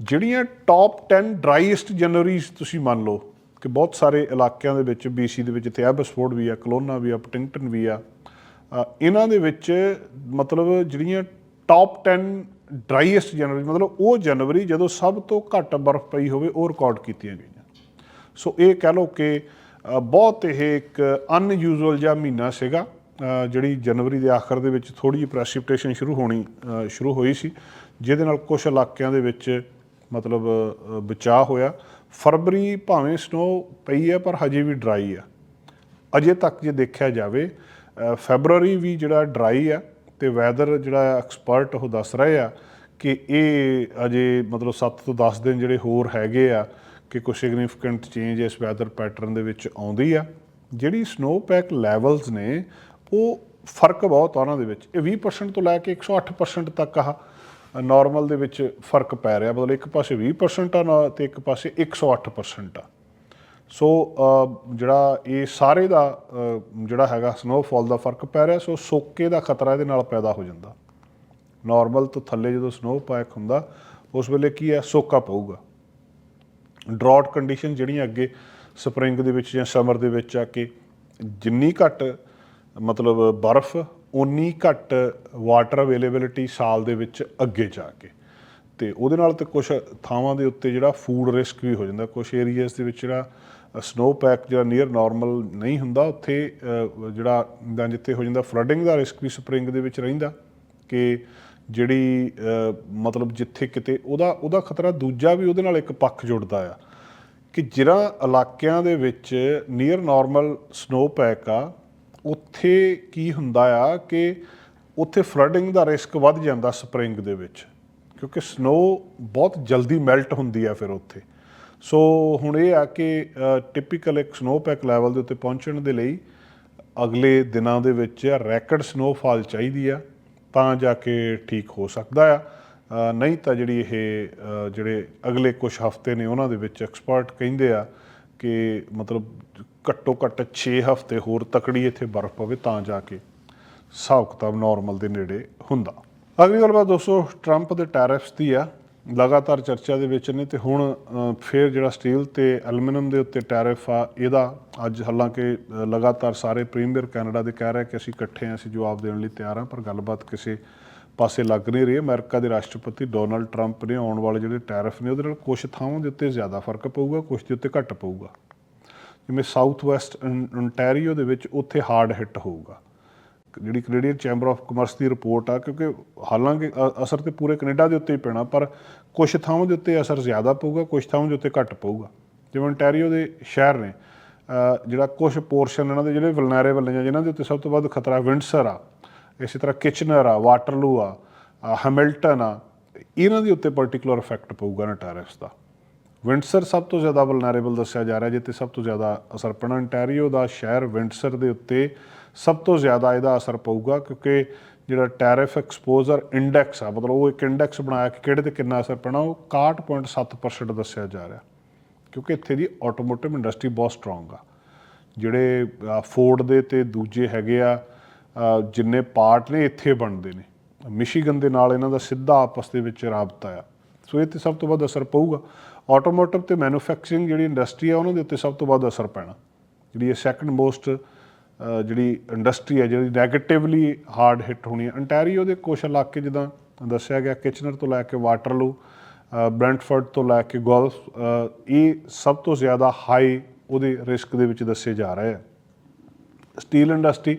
ਜਿਹੜੀਆਂ ਟੌਪ 10 ਡਰਾਈਐਸਟ ਜਨਵਰੀਜ਼ ਤੁਸੀਂ ਮੰਨ ਲਓ ਕਿ ਬਹੁਤ ਸਾਰੇ ਇਲਾਕਿਆਂ ਦੇ ਵਿੱਚ BC ਦੇ ਵਿੱਚ ਇੱਥੇ ਐਬਸਫੋਰਡ ਵੀ ਆ ਕਲੋਨਾ ਵੀ ਆ ਪਟਿੰਗਟਨ ਵੀ ਆ ਇਹਨਾਂ ਦੇ ਵਿੱਚ ਮਤਲਬ ਜਿਹੜੀਆਂ ਟੌਪ 10 ਡਰਾਈਐਸਟ ਜਨਵਰੀ ਮਤਲਬ ਉਹ ਜਨਵਰੀ ਜਦੋਂ ਸਭ ਤੋਂ ਘੱਟ ਬਰਫ਼ ਪਈ ਹੋਵੇ, ਉਹ ਰਿਕਾਰਡ ਕੀਤੀਆਂ ਗਈਆਂ। ਸੋ ਇਹ ਕਹਿ ਲਓ ਕਿ ਬਹੁਤ ਇਹ ਇੱਕ ਅਨਯੂਜ਼ੂਅਲ ਜਿਹਾ ਮਹੀਨਾ ਸੀਗਾ ਜਿਹੜੀ ਜਨਵਰੀ ਦੇ ਆਖਰ ਦੇ ਵਿੱਚ ਥੋੜੀ ਜਿਹੀ ਪ੍ਰੈਸਿਪੀਟੇਸ਼ਨ ਸ਼ੁਰੂ ਹੋਣੀ ਸ਼ੁਰੂ ਹੋਈ ਸੀ ਜਿਹਦੇ ਨਾਲ ਕੁਝ ਇਲਾਕਿਆਂ ਦੇ ਵਿੱਚ ਮਤਲਬ ਬਚਾਅ ਹੋਇਆ। ਫਰਵਰੀ ਭਾਵੇਂ ਸਨੋ ਪਈ ਹੈ ਪਰ ਹਜੇ ਵੀ ਡਰਾਈ ਆ। ਅਜੇ ਤੱਕ ਜੇ ਦੇਖਿਆ ਜਾਵੇ ਅ, ਫੈਬਰੂਅਰੀ ਵੀ ਜਿਹੜਾ ਡਰਾਈ ਆ ਤੇ ਵੈਦਰ ਜਿਹੜਾ ਐਕਸਪਰਟ ਉਹ ਦੱਸ ਰਹੇ ਆ ਕਿ ਇਹ ਅਜੇ ਮਤਲਬ 7 ਤੋਂ 10 ਦਿਨ ਜਿਹੜੇ ਹੋਰ ਹੈਗੇ ਆ ਕਿ ਕੁਝ ਸਿਗਨੀਫੀਕੈਂਟ ਚੇਂਜ ਇਸ ਵੈਦਰ ਪੈਟਰਨ ਦੇ ਵਿੱਚ ਆਉਂਦੀ ਆ। ਜਿਹੜੀ ਸਨੋ ਪੈਕ ਲੈਵਲਸ ਨੇ, ਉਹ ਫ਼ਰਕ ਬਹੁਤ ਆ ਉਹਨਾਂ ਦੇ ਵਿੱਚ। ਇਹ 20% ਤੋਂ ਲੈ ਕੇ 108% ਤੱਕ ਆ। ਨਾਰਮਲ ਦੇ ਵਿੱਚ ਫ਼ਰਕ ਪੈ ਰਿਹਾ। ਮਤਲਬ ਇੱਕ ਪਾਸੇ 20% ਆ ਨਾ- ਤੇ ਇੱਕ ਪਾਸੇ 108% ਆ। ਸੋ ਜਿਹੜਾ ਇਹ ਸਾਰੇ ਦਾ ਜਿਹੜਾ ਹੈਗਾ ਸਨੋਫਾਲ ਦਾ ਫ਼ਰਕ ਪੈ ਰਿਹਾ। ਸੋ ਸੋਕੇ ਦਾ ਖਤਰਾ ਇਹਦੇ ਨਾਲ ਪੈਦਾ ਹੋ ਜਾਂਦਾ। ਨਾਰਮਲ ਤੋਂ ਥੱਲੇ ਜਦੋਂ ਸਨੋ ਪੈਕ ਹੁੰਦਾ, ਉਸ ਵੇਲੇ ਕੀ ਹੈ ਸੋਕਾ ਪਊਗਾ। ਡਰਾਟ ਕੰਡੀਸ਼ਨ ਜਿਹੜੀਆਂ ਅੱਗੇ ਸਪਰਿੰਗ ਦੇ ਵਿੱਚ ਜਾਂ ਸਮਰ ਦੇ ਵਿੱਚ ਆ ਕੇ ਜਿੰਨੀ ਘੱਟ, ਮਤਲਬ ਬਰਫ਼ ਉਨੀ ਘੱਟ ਵਾਟਰ ਅਵੇਲੇਬਿਲਿਟੀ ਸਾਲ ਦੇ ਵਿੱਚ ਅੱਗੇ ਜਾ ਕੇ। ਤੇ ਉਹਦੇ ਨਾਲ ਤੇ ਕੁਝ ਥਾਵਾਂ ਦੇ ਉੱਤੇ ਜਿਹੜਾ ਫੂਡ ਰਿਸਕ ਵੀ ਹੋ ਜਾਂਦਾ। ਕੁਝ ਏਰੀਆਜ਼ ਦੇ ਵਿੱਚ ਜਿਹੜਾ ਸਨੋ ਪੈਕ ਜਿਹੜਾ ਨੀਅਰ ਨਾਰਮਲ ਨਹੀਂ ਹੁੰਦਾ, ਉੱਥੇ ਜਿਹੜਾ ਜਾਂ ਜਿੱਥੇ ਹੋ ਜਾਂਦਾ ਫਲੱਡਿੰਗ ਦਾ ਰਿਸਕ ਵੀ ਸਪਰਿੰਗ ਦੇ ਵਿੱਚ ਰਹਿੰਦਾ ਕਿ ਜਿਹੜੀ ਮਤਲਬ ਜਿੱਥੇ ਕਿਤੇ ਉਹਦਾ ਉਹਦਾ ਖਤਰਾ ਦੂਜਾ ਵੀ ਉਹਦੇ ਨਾਲ ਇੱਕ ਪੱਖ ਜੁੜਦਾ ਆ ਕਿ ਜਿਹੜਾ ਇਲਾਕਿਆਂ ਦੇ ਵਿੱਚ ਨੀਅਰ ਨਾਰਮਲ ਸਨੋ ਪੈਕ ਆ, ਉੱਥੇ ਕੀ ਹੁੰਦਾ ਆ ਕਿ ਉੱਥੇ ਫਲੱਡਿੰਗ ਦਾ ਰਿਸਕ ਵੱਧ ਜਾਂਦਾ ਸਪਰਿੰਗ ਦੇ ਵਿੱਚ, ਕਿਉਂਕਿ ਸਨੋ ਬਹੁਤ ਜਲਦੀ ਮੈਲਟ ਹੁੰਦੀ ਆ ਫਿਰ ਉੱਥੇ। ਸੋ ਹੁਣ ਇਹ ਆ ਕਿ ਟਿਪੀਕਲ ਇੱਕ ਸਨੋ ਪੈਕ ਲੈਵਲ ਦੇ ਉੱਤੇ ਪਹੁੰਚਣ ਦੇ ਲਈ ਅਗਲੇ ਦਿਨਾਂ ਦੇ ਵਿੱਚ ਰੈਕਡ ਸਨੋਫਾਲ ਚਾਹੀਦੀ ਆ। ਤਾਂ ਜਾ ਕੇ ਠੀਕ ਹੋ ਸਕਦਾ ਆ। ਨਹੀਂ ਤਾਂ ਜਿਹੜੀ ਇਹ ਜਿਹੜੇ ਅਗਲੇ ਕੁਝ ਹਫ਼ਤੇ ਨੇ ਉਹਨਾਂ ਦੇ ਵਿੱਚ ਐਕਸਪਰਟ ਕਹਿੰਦੇ ਆ ਕਿ ਮਤਲਬ ਘੱਟੋ ਘੱਟ 6 ਹਫ਼ਤੇ ਹੋਰ ਤਕੜੀ ਇੱਥੇ ਬਰਫ਼ ਪਵੇ ਤਾਂ ਜਾ ਕੇ ਹਿਸਾਬ ਕਿਤਾਬ ਨਾਰਮਲ ਦੇ ਨੇੜੇ ਹੁੰਦਾ। ਅਗਲੀ ਗੱਲਬਾਤ ਦੋਸਤੋ ਟਰੰਪ ਦੇ ਟੈਰਿਫਸ ਦੀ ਆ। ਲਗਾਤਾਰ ਚਰਚਾ ਦੇ ਵਿੱਚ ਨੇ ਤੇ ਹੁਣ ਅ, ਫਿਰ ਜਿਹੜਾ ਸਟੀਲ ਤੇ ਐਲੂਮੀਨੀਅਮ ਦੇ ਉੱਤੇ ਟੈਰਿਫ ਆ ਇਹਦਾ ਅੱਜ ਹਾਲਾਂਕਿ ਲਗਾਤਾਰ ਸਾਰੇ ਪ੍ਰੀਮੀਅਰ ਕੈਨੇਡਾ ਦੇ ਕਹਿ ਰਹੇ ਕਿ ਅਸੀਂ ਇਕੱਠੇ ਹਾਂ ਅਸੀਂ ਜਵਾਬ ਦੇਣ ਲਈ ਤਿਆਰ ਹਾਂ ਪਰ ਗੱਲਬਾਤ ਕਿਸੇ ਪਾਸੇ ਲੱਗ ਨਹੀਂ ਰਹੀ। ਅਮਰੀਕਾ ਦੇ ਰਾਸ਼ਟਰਪਤੀ ਡੋਨਲਡ ਟਰੰਪ ਨੇ ਆਉਣ ਵਾਲੇ ਜਿਹੜੇ ਟੈਰਿਫ ਨੇ ਉਹਦੇ ਨਾਲ ਕੁਝ ਥਾਵਾਂ ਦੇ ਉੱਤੇ ਜ਼ਿਆਦਾ ਫ਼ਰਕ ਪਊਗਾ ਕੁਝ ਦੇ ਉੱਤੇ ਘੱਟ ਪਊਗਾ। ਜਿਵੇਂ ਸਾਊਥ ਵੈਸਟ ontario ਦੇ ਵਿੱਚ ਉੱਥੇ ਹਾਰਡ ਹਿੱਟ ਹੋਊਗਾ। ਜਿਹੜੀ ਕੈਨੇਡੀਅਨ ਚੈਂਬਰ ਆਫ ਕਮਰਸ ਦੀ ਰਿਪੋਰਟ ਆ, ਕਿਉਂਕਿ ਹਾਲਾਂਕਿ ਅ- ਅਸਰ ਤੇ ਪੂਰੇ ਕੈਨੇਡਾ ਦੇ ਉੱਤੇ ਹੀ ਪੈਣਾ, ਪਰ ਕੁਝ ਥਾਵਾਂ ਦੇ ਉੱਤੇ ਅਸਰ ਜ਼ਿਆਦਾ ਪਊਗਾ ਕੁਝ ਥਾਵਾਂ ਦੇ ਉੱਤੇ ਘੱਟ ਪਊਗਾ। ਜਿਵੇਂ ontario ਦੇ ਸ਼ਹਿਰ ਨੇ ਜਿਹੜਾ ਕੁਝ ਪੋਰਸ਼ਨ ਇਹਨਾਂ ਦੇ ਜਿਹੜੇ ਵਲਨਰੇਬਲ ਨੇ, ਜਾਂ ਜਿਨ੍ਹਾਂ ਦੇ ਉੱਤੇ ਸਭ ਤੋਂ ਵੱਧ ਖਤਰਾ ਵਿੰਡਸਰ ਆ, ਇਸੇ ਤਰ੍ਹਾਂ ਕਿਚਨਰ ਆ ਵਾਟਰਲੂ ਆ ਹੈਮਿਲਟਨ ਆ, ਇਹਨਾਂ ਦੇ ਉੱਤੇ ਪਾਰਟਿਕੂਲਰ ਇਫੈਕਟ ਪਊਗਾ ਨਾ ਟੈਰਿਫਸ ਦਾ। ਵਿੰਡਸਰ ਸਭ ਤੋਂ ਜ਼ਿਆਦਾ ਵਲਨਰੇਬਲ ਦੱਸਿਆ ਜਾ ਰਿਹਾ, ਜਿੱਥੇ ਸਭ ਤੋਂ ਜ਼ਿਆਦਾ ਅਸਰ ਪੈਣਾ। Ontario ਦਾ ਸ਼ਹਿਰ ਵਿੰਡਸਰ ਦੇ ਉੱਤੇ ਸਭ ਤੋਂ ਜ਼ਿਆਦਾ ਇਹਦਾ ਅਸਰ ਪਊਗਾ ਕਿਉਂਕਿ ਜਿਹੜਾ ਟੈਰਿਫ ਐਕਸਪੋਜ਼ਰ ਇੰਡੈਕਸ ਆ, ਮਤਲਬ ਉਹ ਇੱਕ ਇੰਡੈਕਸ ਬਣਾਇਆ ਕਿ ਕਿਹੜੇ ਤੇ ਕਿੰਨਾ ਅਸਰ ਪੈਣਾ, ਉਹ 61.7% ਦੱਸਿਆ ਜਾ ਰਿਹਾ। ਕਿਉਂਕਿ ਇੱਥੇ ਦੀ ਆਟੋਮੋਟਿਵ ਇੰਡਸਟਰੀ ਬਹੁਤ ਸਟਰੋਂਗ ਆ। ਜਿਹੜੇ ਫੋਰਡ ਦੇ ਤੇ ਦੂਜੇ ਹੈਗੇ ਆ ਜਿੰਨੇ ਪਾਰਟ ਨੇ, ਇੱਥੇ ਬਣਦੇ ਨੇ। ਮਿਸ਼ੀਗਨ ਦੇ ਨਾਲ ਇਹਨਾਂ ਦਾ ਸਿੱਧਾ ਆਪਸ ਦੇ ਵਿੱਚ ਰਾਬਤਾ ਆ। ਸੋ ਇਹ ਤੇ ਸਭ ਤੋਂ ਵੱਧ ਅਸਰ ਪਊਗਾ। ਆਟੋਮੋਟਿਵ ਤੇ ਮੈਨੂਫੈਕਚਰਿੰਗ ਜਿਹੜੀ ਇੰਡਸਟਰੀ ਆ, ਉਹਨਾਂ ਦੇ ਉੱਤੇ ਸਭ ਤੋਂ ਵੱਧ ਅਸਰ ਪੈਣਾ। ਜਿਹੜੀ ਇਹ ਸੈਕੰਡ ਮੋਸਟ ਜਿਹੜੀ ਇੰਡਸਟਰੀ ਹੈ, ਜਿਹੜੀ ਨੈਗੇਟਿਵਲੀ ਹਾਰਡ ਹਿੱਟ ਹੋਣੀ ਹੈ। Ontario ਦੇ ਕੁਝ ਇਲਾਕੇ ਜਿੱਦਾਂ ਦੱਸਿਆ ਗਿਆ ਕਿਚਨਰ ਤੋਂ ਲੈ ਕੇ ਵਾਟਰਲੂ ਬ੍ਰੈਂਟਫੋਰਡ ਤੋਂ ਲੈ ਕੇ ਗੋਲਫ ਇਹ ਸਭ ਤੋਂ ਜ਼ਿਆਦਾ ਹਾਈ ਉਹਦੇ ਰਿਸਕ ਦੇ ਵਿੱਚ ਦੱਸੇ ਜਾ ਰਹੇ ਆ। ਸਟੀਲ ਇੰਡਸਟਰੀ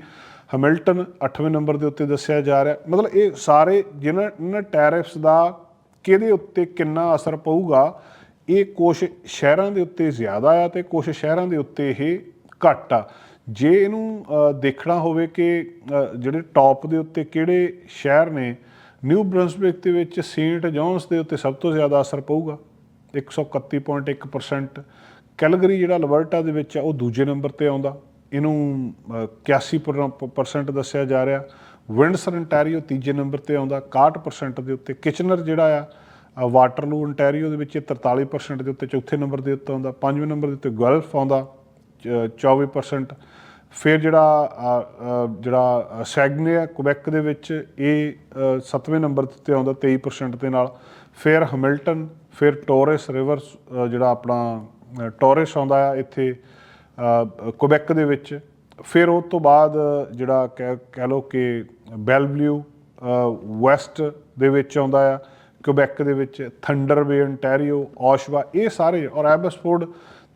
ਹੈਮਿਲਟਨ 8ਵੇਂ ਨੰਬਰ ਦੇ ਉੱਤੇ ਦੱਸਿਆ ਜਾ ਰਿਹਾ। ਮਤਲਬ ਇਹ ਸਾਰੇ ਜਿਹਨਾਂ ਇਹਨਾਂ ਟੈਰਿਫਸ ਦਾ ਕਿਹਦੇ ਉੱਤੇ ਕਿੰਨਾ ਅਸਰ ਪਊਗਾ, ਇਹ ਕੁਝ ਸ਼ਹਿਰਾਂ ਦੇ ਉੱਤੇ ਜ਼ਿਆਦਾ ਆ ਤੇ ਕੁਝ ਸ਼ਹਿਰਾਂ ਦੇ ਉੱਤੇ ਇਹ ਘੱਟ ਆ। ਜੇ ਇਹਨੂੰ ਦੇਖਣਾ ਹੋਵੇ ਕਿ ਜਿਹੜੇ ਟੌਪ ਦੇ ਉੱਤੇ ਕਿਹੜੇ ਸ਼ਹਿਰ ਨੇ ਨਿਊ ਬ੍ਰੰਸਵਿਕ ਦੇ ਵਿੱਚ ਸੇਂਟ ਜੌਨਸ ਦੇ ਉੱਤੇ ਸਭ ਤੋਂ ਜ਼ਿਆਦਾ ਅਸਰ ਪਊਗਾ। 131.1% ਕੈਲਗਰੀ ਜਿਹੜਾ ਅਲਬਰਟਾ ਦੇ ਵਿੱਚ ਆ ਉਹ ਦੂਜੇ ਨੰਬਰ ਤੇ ਆਉਂਦਾ। ਇਹਨੂੰ ਅ, 81% ਦੱਸਿਆ ਜਾ ਰਿਹਾ। ਵਿੰਡਸਰ ontario ਤੀਜੇ ਨੰਬਰ ਤੇ ਆਉਂਦਾ। 61% ਦੇ ਉੱਤੇ ਕਿਚਨਰ ਜਿਹੜਾ ਆ ਵਾਟਰਲੂ ontario ਦੇ ਵਿੱਚ ਇਹ 43% ਦੇ ਉੱਤੇ ਚੌਥੇ ਨੰਬਰ ਦੇ ਉੱਤੇ ਆਉਂਦਾ। ਪੰਜਵੇਂ ਨੰਬਰ ਦੇ ਉੱਤੇ ਗਲਫ ਆਉਂਦਾ। 24% ਫਿਰ ਜਿਹੜਾ ਜਿਹੜਾ ਸੈਗਨੇ ਆ ਕੁਬੈਕ ਦੇ ਵਿੱਚ ਇਹ ਅ, ਸੱਤਵੇਂ ਨੰਬਰ ਤੇ ਆਉਂਦਾ 23% ਦੇ ਨਾਲ। ਫਿਰ ਹੈਮਿਲਟਨ ਫਿਰ ਟੋਰਸ ਰਿਵਰ ਜਿਹੜਾ ਆਪਣਾ ਅ, ਟੋਰਸ ਆਉਂਦਾ ਆ ਇੱਥੇ ਕੁਬੈਕ ਦੇ ਵਿੱਚ। ਫਿਰ ਉਸ ਤੋਂ ਬਾਅਦ ਜਿਹੜਾ ਕਹਿ ਕਹਿ ਲਓ ਕਿ ਬੈਲਵਿਊ ਵੈਸਟ ਦੇ ਵਿੱਚ ਆਉਂਦਾ ਆ ਕੁਬੈਕ ਦੇ ਵਿੱਚ ਥੰਡਰ ਬੇ ontario ਔਸ਼ਵਾ ਇਹ ਸਾਰੇ ਔਰ ਐਬਸਫੋਰਡ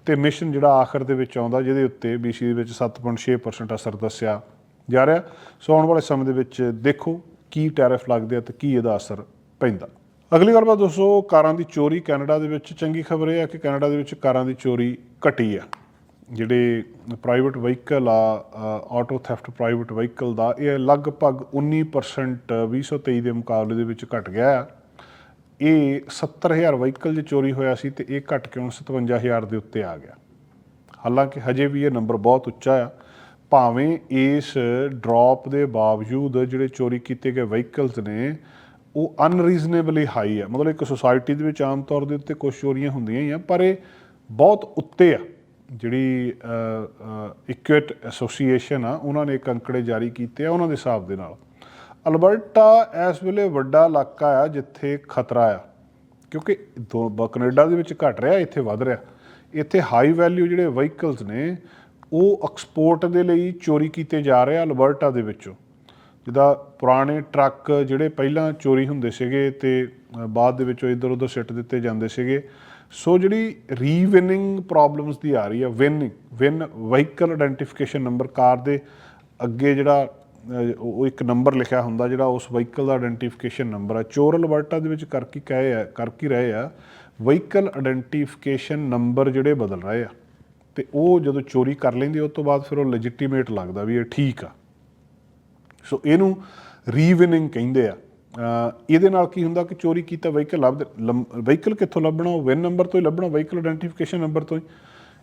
ਤੇ ਮਿਸ਼ਨ ਜਿਹੜਾ ਆਖਰ ਦੇ ਵਿੱਚ ਆਉਂਦਾ, ਜਿਹਦੇ ਉੱਤੇ BC ਦੇ ਵਿੱਚ 7.6% ਅਸਰ ਦੱਸਿਆ ਜਾ ਰਿਹਾ। ਸੋ ਆਉਣ ਵਾਲੇ ਸਮੇਂ ਦੇ ਵਿੱਚ ਦੇਖੋ ਕੀ ਟੈਰਿਫ ਲੱਗਦੇ ਆ ਤੇ ਕੀ ਇਹਦਾ ਅਸਰ ਪੈਂਦਾ। ਅਗਲੀ ਗੱਲਬਾਤ ਦੋਸਤੋ ਕਾਰਾਂ ਦੀ ਚੋਰੀ ਕੈਨੇਡਾ ਦੇ ਵਿੱਚ ਚੰਗੀ ਖਬਰ ਇਹ ਆ ਕਿ ਕੈਨੇਡਾ ਦੇ ਵਿੱਚ ਕਾਰਾਂ ਦੀ ਚੋਰੀ ਘਟੀ ਆ। ਜਿਹੜੇ ਪ੍ਰਾਈਵੇਟ ਵਹੀਕਲ ਆ ਆਟੋ ਥੈਫਟ ਪ੍ਰਾਈਵੇਟ ਵਹੀਕਲ ਦਾ ਇਹ ਲਗਭਗ 19% 2023 ਦੇ ਮੁਕਾਬਲੇ ਦੇ ਵਿੱਚ ਘਟ ਗਿਆ ਆ। ਇਹ 70000 ਵਹੀਕਲ ਜੇ ਚੋਰੀ ਹੋਇਆ ਸੀ ਤੇ ਇਹ ਘਟ ਕੇ ਹੁਣ 57000 ਦੇ ਉੱਤੇ ਆ ਗਿਆ? ਹਾਲਾਂਕਿ ਹਜੇ ਵੀ ਇਹ ਨੰਬਰ ਬਹੁਤ ਉੱਚਾ ਆ। ਭਾਵੇਂ ਇਸ ਡ੍ਰੌਪ ਦੇ ਬਾਵਜੂਦ ਜਿਹੜੇ ਚੋਰੀ ਕੀਤੇ ਗਏ ਵਹੀਕਲਸ ਨੇ, ਉਹ ਅਨਰੀਜ਼ਨੇਬਲੀ ਹਾਈ ਆ। ਮਤਲਬ ਇੱਕ ਸੋਸਾਇਟੀ ਦੇ ਵਿੱਚ ਆਮ ਤੌਰ ਦੇ ਉੱਤੇ ਕੁਝ ਚੋਰੀਆਂ ਹੁੰਦੀਆਂ ਹੀ ਆ, ਪਰ ਇਹ ਬਹੁਤ ਉੱਤੇ ਆ। ਜਿਹੜੀ ਇਕੁਇਟ ਐਸੋਸੀਏਸ਼ਨ ਆ, ਉਹਨਾਂ ਨੇ ਇੱਕ ਅੰਕੜੇ ਜਾਰੀ ਕੀਤੇ ਆ ਉਹਨਾਂ ਦੇ ਹਿਸਾਬ ਦੇ ਨਾਲ। ਅਲਬਰਟਾ ਇਸ ਵੇਲੇ ਵੱਡਾ ਇਲਾਕਾ ਆ ਜਿੱਥੇ ਖਤਰਾ ਆ, ਕਿਉਂਕਿ ਦੋ ਬ- ਕੈਨੇਡਾ ਦੇ ਵਿੱਚ ਘਟ ਰਿਹਾ, ਇੱਥੇ ਵੱਧ ਰਿਹਾ। ਇੱਥੇ ਹਾਈ ਵੈਲਿਊ ਜਿਹੜੇ ਵਹੀਕਲਸ ਨੇ, ਉਹ ਐਕਸਪੋਰਟ ਦੇ ਲਈ ਚੋਰੀ ਕੀਤੇ ਜਾ ਰਹੇ ਆ ਅਲਬਰਟਾ ਦੇ ਵਿੱਚੋਂ। ਜਿੱਦਾਂ ਪੁਰਾਣੇ ਟਰੱਕ ਜਿਹੜੇ ਪਹਿਲਾਂ ਚੋਰੀ ਹੁੰਦੇ ਸੀਗੇ ਤੇ ਬਾਅਦ ਦੇ ਵਿੱਚੋਂ ਇੱਧਰ ਉੱਧਰ ਸਿੱਟ ਦਿੱਤੇ ਜਾਂਦੇ ਸੀਗੇ। ਸੋ ਜਿਹੜੀ ਰੀਵਿਨਿੰਗ ਪ੍ਰੋਬਲਮਸ ਦੀ ਆ ਰਹੀ ਆ winning VIN vehicle identification number car ਦੇ ਅੱਗੇ ਜਿਹੜਾ ਉਹ ਇੱਕ ਨੰਬਰ ਲਿਖਿਆ ਹੁੰਦਾ ਜਿਹੜਾ ਉਸ ਵਹੀਕਲ ਦਾ ਆਇਡੈਂਟੀਫਿਕੇਸ਼ਨ ਨੰਬਰ ਆ। ਚੋਰ ਅਲਬਰਟਾ ਦੇ ਵਿੱਚ ਕਰ ਕੀ ਕਹੇ ਆ ਕਰ ਕੀ ਰਹੇ ਆ। ਵਹੀਕਲ ਆਇਡੈਂਟੀਫਿਕੇਸ਼ਨ ਨੰਬਰ ਜਿਹੜੇ ਬਦਲ ਰਹੇ ਆ। ਤੇ ਉਹ ਜਦੋਂ ਚੋਰੀ ਕਰ ਲੈਂਦੇ, ਉਸ ਤੋਂ ਬਾਅਦ ਫਿਰ ਉਹ ਲੈਜਿਟੀਮੇਟ ਲੱਗਦਾ ਵੀ ਇਹ ਠੀਕ ਆ। ਸੋ ਇਹਨੂੰ ਰੀਵਿਨਿੰਗ ਕਹਿੰਦੇ ਆ। ਇਹਦੇ ਨਾਲ ਕੀ ਹੁੰਦਾ ਕਿ ਚੋਰੀ ਕੀਤਾ, ਵਹੀਕਲ ਲੱਭ ਵਹੀਕਲ ਕਿੱਥੋਂ ਲੱਭਣਾ? ਉਹ ਵਿਨ ਨੰਬਰ ਤੋਂ ਹੀ ਲੱਭਣਾ, ਵਹੀਕਲ ਆਇਡੈਂਟੀਫਿਕੇਸ਼ਨ ਨੰਬਰ ਤੋਂ ਹੀ।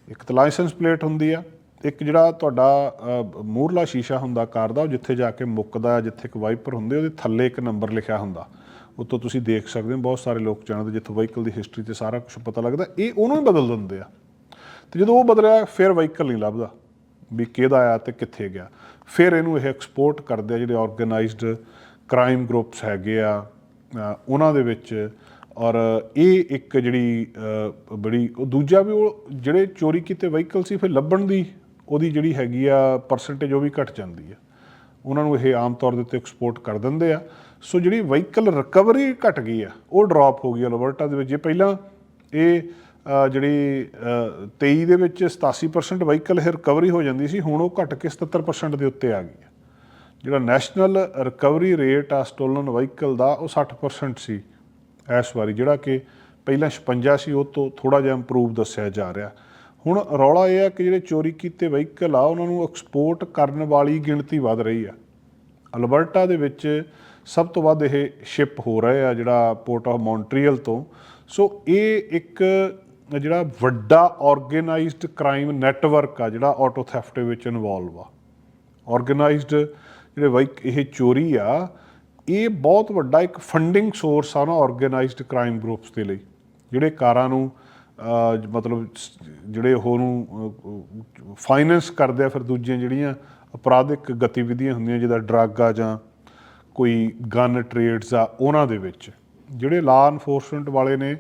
ਇੱਕ ਤਾਂ ਲਾਇਸੈਂਸ ਪਲੇਟ ਹੁੰਦੀ ਆ। ਇੱਕ ਜਿਹੜਾ ਤੁਹਾਡਾ ਮੂਰਲਾ ਸ਼ੀਸ਼ਾ ਹੁੰਦਾ, ਕਾਰ ਦਾ, ਉਹ ਜਿੱਥੇ ਜਾ ਕੇ ਮੁੱਕਦਾ, ਜਿੱਥੇ ਇੱਕ ਵਾਈਪਰ ਹੁੰਦੇ, ਉਹਦੇ ਥੱਲੇ ਇੱਕ ਨੰਬਰ ਲਿਖਿਆ ਹੁੰਦਾ। ਉੱਤੋਂ ਤੁਸੀਂ ਦੇਖ ਸਕਦੇ ਹੋ, ਬਹੁਤ ਸਾਰੇ ਲੋਕ ਜਾਣਦੇ, ਜਿੱਥੋਂ ਵਹੀਕਲ ਦੀ ਹਿਸਟਰੀ ਤੇ ਸਾਰਾ ਕੁਝ ਪਤਾ ਲੱਗਦਾ, ਇਹ ਉਹਨੂੰ ਹੀ ਬਦਲ ਦਿੰਦੇ ਆ। ਤੇ ਜਦੋਂ ਉਹ ਬਦਲਿਆ, ਫਿਰ ਵਹੀਕਲ ਨਹੀਂ ਲੱਭਦਾ, ਵੀ ਕਿਹਦਾ ਆ ਤੇ ਕਿੱਥੇ ਗਿਆ। ਫਿਰ ਇਹਨੂੰ ਇਹ ਐਕਸਪੋਰਟ ਕਰਦੇ ਆ, ਜਿਹੜੇ ਆਰਗੇਨਾਈਜ਼ਡ ਕ੍ਰਾਈਮ ਗਰੁੱਪਸ ਹੈਗੇ ਆ ਉਹਨਾਂ ਦੇ ਵਿੱਚ। ਔਰ ਇਹ ਇੱਕ ਜਿਹੜੀ ਬੜੀ, ਉਹ ਦੂਜਾ ਵੀ ਉਹ ਜਿਹੜੇ ਚੋਰੀ ਕੀਤੇ ਵਹੀਕਲ ਸੀ, ਫਿਰ ਲੱਭਣ ਦੀ ਉਹਦੀ ਜਿਹੜੀ ਹੈਗੀ ਆ ਪਰਸੈਂਟੇਜ ਉਹ ਵੀ ਘਟ ਜਾਂਦੀ ਆ। ਉਹਨਾਂ ਨੂੰ ਇਹ ਆਮ ਤੌਰ ਦੇ ਉੱਤੇ ਐਕਸਪੋਰਟ ਕਰ ਦਿੰਦੇ ਆ। ਸੋ ਜਿਹੜੀ ਵਹੀਕਲ ਰਿਕਵਰੀ ਘਟ ਗਈ ਆ ਉਹ ਡ੍ਰੌਪ ਹੋ ਗਈ ਅਲਬਰਟਾ ਦੇ ਵਿੱਚ। ਜੇ ਪਹਿਲਾਂ ਇਹ ਜਿਹੜੀ ਅ, 23 ਦੇ ਵਿੱਚ 87% ਵਹੀਕਲ ਇਹ ਰਿਕਵਰੀ ਹੋ ਜਾਂਦੀ ਸੀ ਹੁਣ ਉਹ ਘਟ ਕੇ 77% ਦੇ ਉੱਤੇ ਆ ਗਈ ਆ। ਜਿਹੜਾ ਨੈਸ਼ਨਲ ਰਿਕਵਰੀ ਰੇਟ ਆ ਸਟੋਲਨ ਵਹੀਕਲ ਦਾ ਉਹ 60% ਸੀ ਇਸ ਵਾਰੀ। ਜਿਹੜਾ ਕਿ ਪਹਿਲਾਂ 56 ਸੀ ਉਹ ਤੋਂ ਥੋੜਾ ਜਿਹਾ ਇੰਪਰੂਵ ਦੱਸਿਆ ਜਾ ਰਿਹਾ। ਹੁਣ ਰੌਲਾ ਇਹ ਆ ਕਿ ਜਿਹੜੇ ਚੋਰੀ ਕੀਤੇ ਵਹੀਕਲ ਆ, ਉਹਨਾਂ ਨੂੰ ਐਕਸਪੋਰਟ ਕਰਨ ਵਾਲੀ ਗਿਣਤੀ ਵੱਧ ਰਹੀ ਆ। ਅਲਬਰਟਾ ਦੇ ਵਿੱਚ ਸਭ ਤੋਂ ਵੱਧ ਇਹ ਸ਼ਿਪ ਹੋ ਰਹੇ ਆ, ਜਿਹੜਾ ਪੋਰਟ ਆਫ ਮੌਂਟਰੀਅਲ ਤੋਂ। ਸੋ ਇਹ ਇੱਕ ਜਿਹੜਾ ਵੱਡਾ ਆਰਗੇਨਾਈਜ਼ਡ ਕ੍ਰਾਈਮ ਨੈਟਵਰਕ ਆ, ਜਿਹੜਾ ਆਟੋ ਥੈਫਟ ਵਿੱਚ ਇਨਵੋਲਵ ਆ। ਆਰਗੇਨਾਈਜ਼ਡ ਜਿਹੜੇ ਵਾਈਕ ਇਹ ਚੋਰੀ ਆ, ਇਹ ਬਹੁਤ ਵੱਡਾ ਇੱਕ ਫੰਡਿੰਗ ਸੋਰਸ ਆ ਨਾ ਆਰਗੇਨਾਈਜ਼ਡ ਕ੍ਰਾਈਮ ਗਰੁੱਪਸ ਦੇ ਲਈ, ਜਿਹੜੇ ਕਾਰਾਂ ਨੂੰ ਮਤਲਬ ਜਿਹੜੇ ਉਹ ਨੂੰ ਫਾਈਨੈਂਸ ਕਰਦੇ ਆ ਫਿਰ ਦੂਜੀਆਂ ਜਿਹੜੀਆਂ ਅਪਰਾਧਿਕ ਗਤੀਵਿਧੀਆਂ ਹੁੰਦੀਆਂ, ਜਿੱਦਾਂ ਡਰੱਗ ਆ ਜਾਂ ਕੋਈ ਗਨ ਟ੍ਰੇਡਸ ਆ, ਉਹਨਾਂ ਦੇ ਵਿੱਚ। ਜਿਹੜੇ ਲਾ ਇਨਫੋਰਸਮੈਂਟ ਵਾਲੇ ਨੇ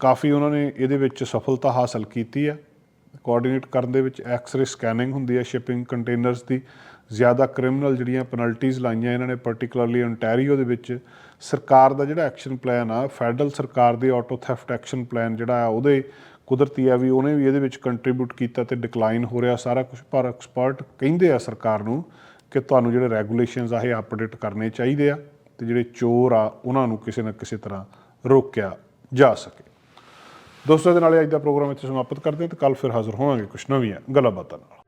ਕਾਫੀ ਉਹਨਾਂ ਨੇ ਇਹਦੇ ਵਿੱਚ ਸਫਲਤਾ ਹਾਸਲ ਕੀਤੀ ਆ। ਕੋਆਰਡੀਨੇਟ ਕਰਨ ਦੇ ਵਿੱਚ ਐਕਸ-ਰੇ ਸਕੈਨਿੰਗ ਹੁੰਦੀ ਹੈ ਸ਼ਿਪਿੰਗ ਕੰਟੇਨਰਸ ਦੀ। ਜ਼ਿਆਦਾ ਕ੍ਰਿਮੀਨਲ ਜਿਹੜੀਆਂ ਪੈਨਲਟੀਜ਼ ਲਾਈਆਂ ਇਹਨਾਂ ਨੇ ਪਾਰਟਿਕੂਲਰਲੀ ontario ਦੇ ਵਿੱਚ ਸਰਕਾਰ ਦਾ ਜਿਹੜਾ ਐਕਸ਼ਨ ਪਲਾਨ ਆ, ਫੈਡਰਲ ਸਰਕਾਰ ਦੇ ਆਟੋ ਥੈਫਟ ਐਕਸ਼ਨ ਪਲਾਨ ਜਿਹੜਾ ਆ, ਉਹਦੇ ਕੁਦਰਤੀ ਆ ਵੀ ਉਹਨੇ ਵੀ ਇਹਦੇ ਵਿੱਚ ਕੰਟਰੀਬਿਊਟ ਕੀਤਾ ਤੇ ਡਿਕਲਾਈਨ ਹੋ ਰਿਹਾ ਸਾਰਾ ਕੁਝ ਪਰ ਐਕਸਪਰਟ ਕਹਿੰਦੇ ਆ ਸਰਕਾਰ ਨੂੰ ਕਿ ਤੁਹਾਨੂੰ ਜਿਹੜੇ ਰੈਗੂਲੇਸ਼ਨਸ ਆ, ਇਹ ਅਪਡੇਟ ਕਰਨੇ ਚਾਹੀਦੇ ਆ ਤੇ ਜਿਹੜੇ ਚੋਰ ਆ, ਉਹਨਾਂ ਨੂੰ ਕਿਸੇ ਨਾ ਕਿਸੇ ਤਰ੍ਹਾਂ ਰੋਕਿਆ ਜਾ ਸਕੇ। ਦੋਸਤੋ ਦੇ ਨਾਲ ਅੱਜ ਦਾ ਪ੍ਰੋਗਰਾਮ ਇੱਥੇ ਸਮਾਪਤ ਕਰਦੇ ਹਾਂ ਤੇ ਕੱਲ ਫਿਰ ਹਾਜ਼ਰ ਹੋਵਾਂਗੇ ਕੁਝ ਨਵੀਆਂ ਗੱਲਾਂ ਬਾਤਾਂ ਨਾਲ।